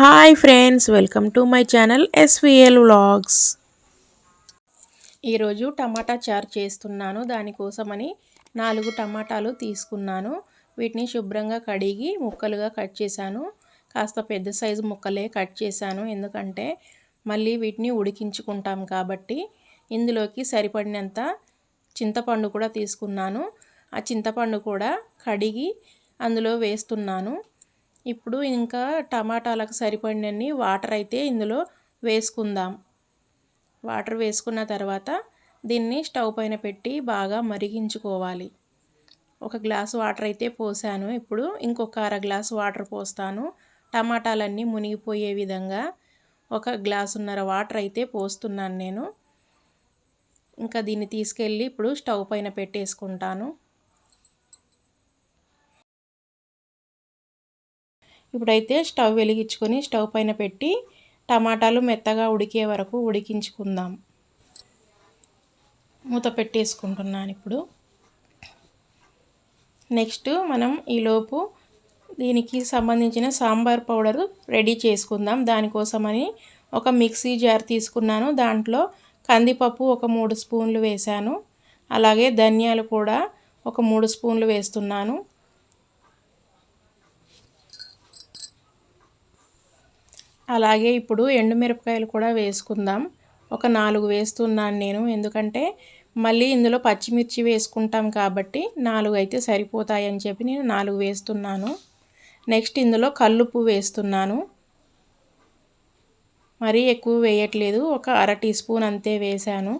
Hi friends welcome to my channel SVL vlogs. ఈరోజు టమాటా చారు చేస్తున్నాను దానికోసమని నాలుగు టమాటాలు తీసుకున్నాను. వీటిని శుభ్రంగా కడిగి ముక్కలుగా కట్ చేశాను. కాస్త పెద్ద సైజు ముక్కలే కట్ చేశాను ఎందుకంటే మళ్ళీ వీటిని ఉడికించుకుంటాం కాబట్టి. ఇందులోకి సరిపడినంత చింతపండు కూడా తీసుకున్నాను. ఆ చింతపండు కూడా కడిగి అందులో వేస్తున్నాను. ఇప్పుడు ఇంకా టమాటాలకు సరిపడినన్ని వాటర్ అయితే ఇందులో వేసుకుందాం. వాటర్ వేసుకున్న తర్వాత దీన్ని స్టవ్ పైన పెట్టి బాగా మరిగించుకోవాలి. ఒక గ్లాస్ వాటర్ అయితే పోసాను. ఇప్పుడు ఇంకొక అర గ్లాస్ వాటర్ పోస్తాను. టమాటాలన్నీ మునిగిపోయే విధంగా ఒక గ్లాసున్నర వాటర్ అయితే పోస్తున్నాను నేను. ఇంకా దీన్ని తీసుకెళ్ళి ఇప్పుడు స్టవ్ పైన పెట్టేసుకుంటాను. ఇప్పుడైతే స్టవ్ వెలిగించుకొని స్టవ్ పైన పెట్టి టమాటాలు మెత్తగా ఉడికే వరకు ఉడికించుకుందాం. మూత పెట్టేసుకుంటున్నాను ఇప్పుడు. నెక్స్ట్ మనం ఈలోపు దీనికి సంబంధించిన సాంబార్ పౌడర్ రెడీ చేసుకుందాం. దానికోసమని ఒక మిక్సీ జార్ తీసుకున్నాను. దాంట్లో కందిపప్పు ఒక మూడు స్పూన్లు వేశాను. అలాగే ధనియాలు కూడా ఒక మూడు స్పూన్లు వేస్తున్నాను. అలాగే ఇప్పుడు ఎండుమిరపకాయలు కూడా వేసుకుందాం. ఒక నాలుగు వేస్తున్నాను నేను. ఎందుకంటే మళ్ళీ ఇందులో పచ్చిమిర్చి వేసుకుంటాం కాబట్టి నాలుగు అయితే సరిపోతాయని చెప్పి నేను నాలుగు వేస్తున్నాను. నెక్స్ట్ ఇందులో కల్లుపు వేస్తున్నాను. మరీ ఎక్కువ వేయట్లేదు. ఒక అర టీ స్పూన్ అంతే వేశాను.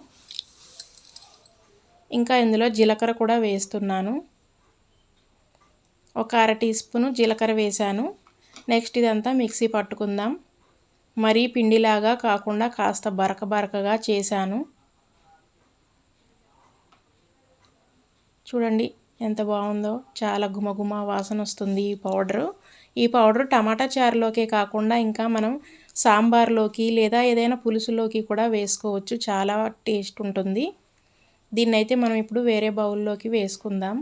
ఇంకా ఇందులో జీలకర్ర కూడా వేస్తున్నాను. ఒక అర టీ స్పూను జీలకర్ర వేశాను. నెక్స్ట్ ఇదంతా మిక్సీ పట్టుకుందాం. మరీ పిండిలాగా కాకుండా కాస్త బరక బరకగా చేశాను. చూడండి ఎంత బాగుందో. చాలా గుమగుమ వాసన వస్తుంది ఈ పౌడరు. ఈ పౌడర్ టమాటా చారులోకే కాకుండా ఇంకా మనం సాంబార్లోకి లేదా ఏదైనా పులుసులోకి కూడా వేసుకోవచ్చు. చాలా టేస్ట్ ఉంటుంది. దీన్నైతే మనం ఇప్పుడు వేరే బౌల్లోకి వేసుకుందాం.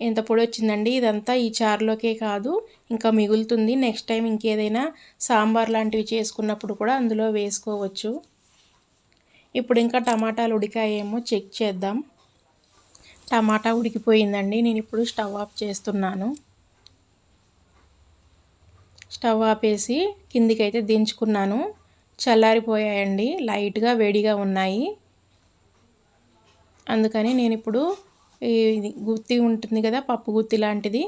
ఎంత పొడి వచ్చిందండి? ఇదంతా ఈ చారులోకే కాదు ఇంకా మిగులుతుంది. నెక్స్ట్ టైం ఇంకేదైనా సాంబార్ లాంటివి చేసుకున్నప్పుడు కూడా అందులో వేసుకోవచ్చు. ఇప్పుడు ఇంకా టమాటాలు ఉడికాయేమో చెక్ చేద్దాం. టమాటా ఉడికిపోయిందండి. నేను ఇప్పుడు స్టవ్ ఆఫ్ చేస్తున్నాను. స్టవ్ ఆపేసి కిందికైతే దించుకున్నాను. చల్లారిపోయాయండి. లైట్గా వేడిగా ఉన్నాయి. అందుకని నేను ఇప్పుడు ఇది గుత్తి ఉంటుంది కదా పప్పు గుత్తి లాంటిది.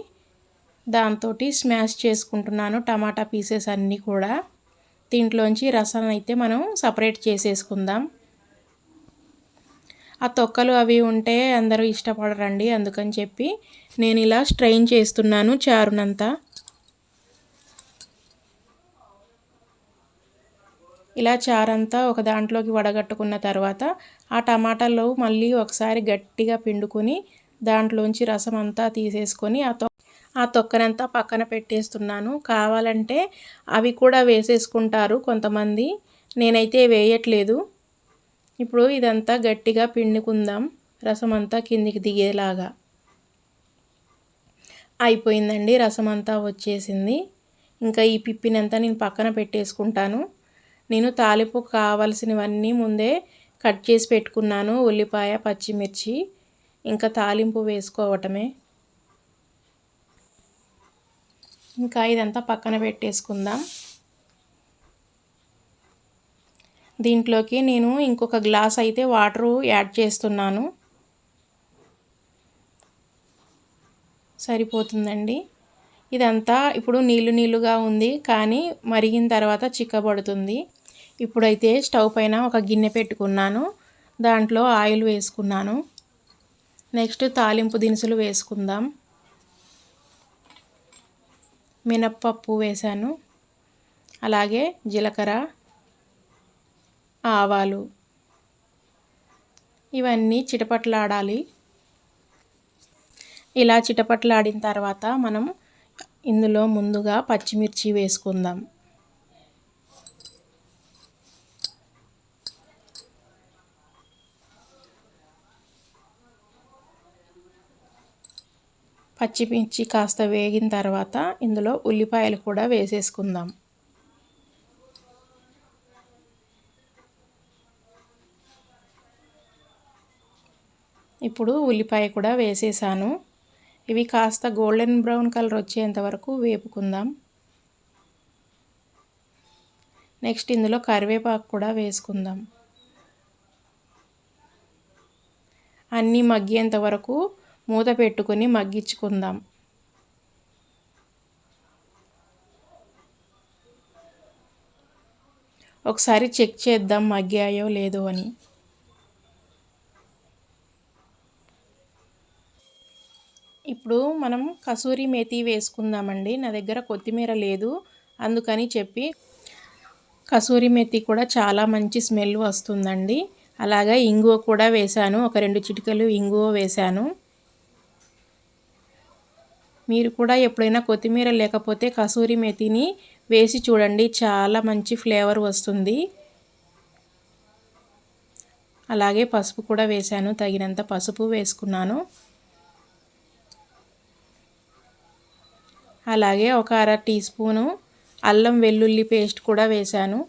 దాంతో స్మాష్ చేసుకుంటున్నాను టమాటా పీసెస్ అన్నీ కూడా. దీంట్లోంచి రసం అయితే మనం సపరేట్ చేసేసుకుందాం. ఆ తొక్కలు అవి ఉంటే అందరూ ఇష్టపడరండి అందుకని చెప్పి నేను ఇలా స్ట్రెయిన్ చేస్తున్నాను చారునంతా. ఇలా చారంతా ఒక దాంట్లోకి వడగట్టుకున్న తర్వాత ఆ టమాటాలు మళ్ళీ ఒకసారి గట్టిగా పిండుకొని దాంట్లోంచి రసం అంతా తీసేసుకొని ఆ తొ ఆ తొక్కనంతా పక్కన పెట్టేస్తున్నాను. కావాలంటే అవి కూడా వేసేసుకుంటారు కొంతమంది. నేనైతే వేయట్లేదు. ఇప్పుడు ఇదంతా గట్టిగా పిండుకుందాం. రసం అంతా కిందికి దిగేలాగా. అయిపోయిందండి రసం అంతా వచ్చేసింది. ఇంకా ఈ పిప్పినంతా నేను పక్కన పెట్టేసుకుంటాను. నేను తాలింపు కావలసినవన్నీ ముందే కట్ చేసి పెట్టుకున్నాను. ఉల్లిపాయ పచ్చిమిర్చి ఇంకా తాలింపు వేసుకోవటమే. ఇంకా ఇదంతా పక్కన పెట్టేసుకుందాం. దీంట్లోకి నేను ఇంకొక గ్లాస్ అయితే వాటరు యాడ్ చేస్తున్నాను. సరిపోతుందండి. ఇదంతా ఇప్పుడు నీళ్ళు నీళ్ళుగా ఉంది కానీ మరిగిన తర్వాత చిక్కబడుతుంది. ఇప్పుడైతే స్టవ్ పైన ఒక గిన్నె పెట్టుకున్నాను. దాంట్లో ఆయిల్ వేసుకున్నాను. నెక్స్ట్ తాలింపు దినుసులు వేసుకుందాం. మినప్పప్పు వేశాను. అలాగే జీలకర్ర ఆవాలు. ఇవన్నీ చిటపట్లాడాలి. ఇలా చిటపట్లాడిన తర్వాత మనం ఇందులో ముందుగా పచ్చిమిర్చి వేసుకుందాం. పచ్చిమిర్చి కాస్త వేగిన తర్వాత ఇందులో ఉల్లిపాయలు కూడా వేసేసుకుందాం. ఇప్పుడు ఉల్లిపాయ కూడా వేసేసాను. ఇవి కాస్త గోల్డెన్ బ్రౌన్ కలర్ వచ్చేంత వరకు వేపుకుందాం. నెక్స్ట్ ఇందులో కరివేపాకు కూడా వేసుకుందాం. అన్నీ మగ్గేంత వరకు మూత పెట్టుకొని మగ్గించుకుందాం. ఒకసారి చెక్ చేద్దాం మగ్గాయో లేదో అని. ఇప్పుడు మనం కసూరి మేతి వేసుకుందామండి. నా దగ్గర కొత్తిమీర లేదు. అందుకని చెప్పి కసూరి మేతి కూడా చాలా మంచి స్మెల్ వస్తుందండి. అలాగే ఇంగువ కూడా వేశాను. ఒక రెండు చిటికలు ఇంగువ వేశాను. మీరు కూడా ఎప్పుడైనా కొత్తిమీర లేకపోతే కసూరి మెతిని వేసి చూడండి. చాలా మంచి ఫ్లేవర్ వస్తుంది. అలాగే పసుపు కూడా వేశాను. తగినంత పసుపు వేసుకున్నాను. అలాగే ఒక అర టీ స్పూను అల్లం వెల్లుల్లి పేస్ట్ కూడా వేశాను.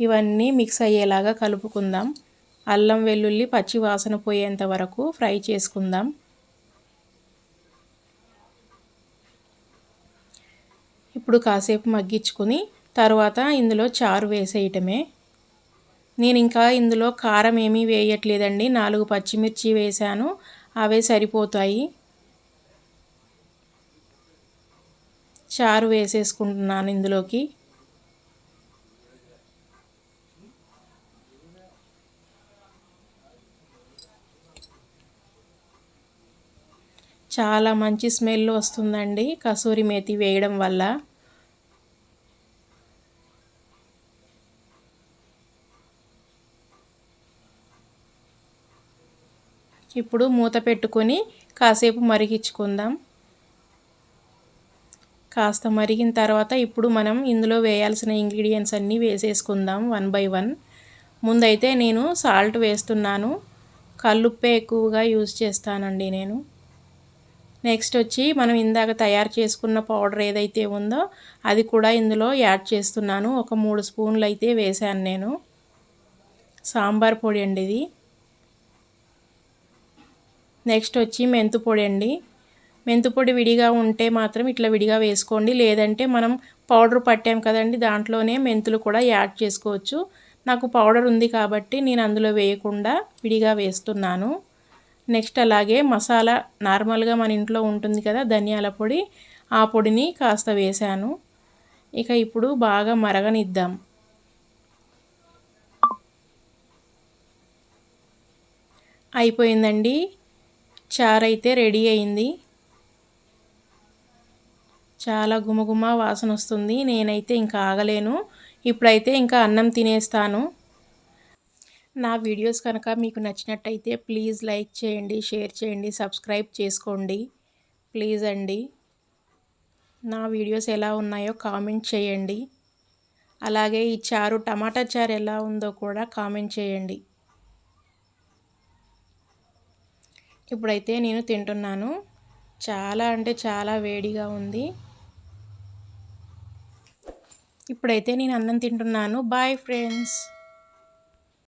ఇవన్నీ మిక్స్ అయ్యేలాగా కలుపుకుందాం. అల్లం వెల్లుల్లి పచ్చి వాసన పోయేంత వరకు ఫ్రై చేసుకుందాం. ఇప్పుడు కాసేపు మగ్గించుకొని తర్వాత ఇందులో చారు వేసేయటమే. నేను ఇంకా ఇందులో కారం ఏమీ వేయట్లేదండి. నాలుగు పచ్చిమిర్చి వేశాను. అవే సరిపోతాయి. చారు వేసేసుకుంటున్నాను ఇందులోకి. చాలా మంచి స్మెల్ వస్తుందండి కసూరి మేతి వేయడం వల్ల. ఇప్పుడు మూత పెట్టుకొని కాసేపు మరిగించుకుందాం. కాస్త మరిగిన తర్వాత ఇప్పుడు మనం ఇందులో వేయాల్సిన ఇంగ్రీడియంట్స్ అన్నీ వేసేసుకుందాం వన్ బై వన్. ముందైతే నేను సాల్ట్ వేస్తున్నాను. కల్లుప్పే ఎక్కువగా యూజ్ చేస్తానండి నేను. నెక్స్ట్ వచ్చి మనం ఇందాక తయారు చేసుకున్న పౌడర్ ఏదైతే ఉందో అది కూడా ఇందులో యాడ్ చేస్తున్నాను. ఒక మూడు స్పూన్లు అయితే వేసాను నేను. సాంబార్ పొడి అండి ఇది. నెక్స్ట్ వచ్చి మెంతుపొడి అండి. మెంతుపొడి విడిగా ఉంటే మాత్రం ఇట్లా విడిగా వేసుకోండి. లేదంటే మనం పౌడర్ పట్టాం కదండి దాంట్లోనే మెంతులు కూడా యాడ్ చేసుకోవచ్చు. నాకు పౌడర్ ఉంది కాబట్టి నేను అందులో వేయకుండా విడిగా వేస్తున్నాను. నెక్స్ట్ అలాగే మసాలా నార్మల్గా మన ఇంట్లో ఉంటుంది కదా ధనియాల పొడి ఆ పొడిని కాస్త వేశాను. ఇక ఇప్పుడు బాగా మరగనిద్దాం. అయిపోయిందండి. చారు అయితే రెడీ అయింది. చాలా గుమగుమ వాసన వస్తుంది. నేనైతే ఇంకా ఆగలేను. ఇప్పుడైతే ఇంకా అన్నం తినేస్తాను. నా వీడియోస్ కనుక మీకు నచ్చినట్టయితే ప్లీజ్ లైక్ చేయండి షేర్ చేయండి సబ్స్క్రైబ్ చేసుకోండి. ప్లీజ్ అండి. నా వీడియోస్ ఎలా ఉన్నాయో కామెంట్ చేయండి. అలాగే ఈ చారు టమాటా చారు ఎలా ఉందో కూడా కామెంట్ చేయండి. ఇప్పుడైతే నేను తింటున్నాను. చాలా అంటే చాలా వేడిగా ఉంది. ఇప్పుడైతే నేను అన్నం తింటున్నాను. Bye friends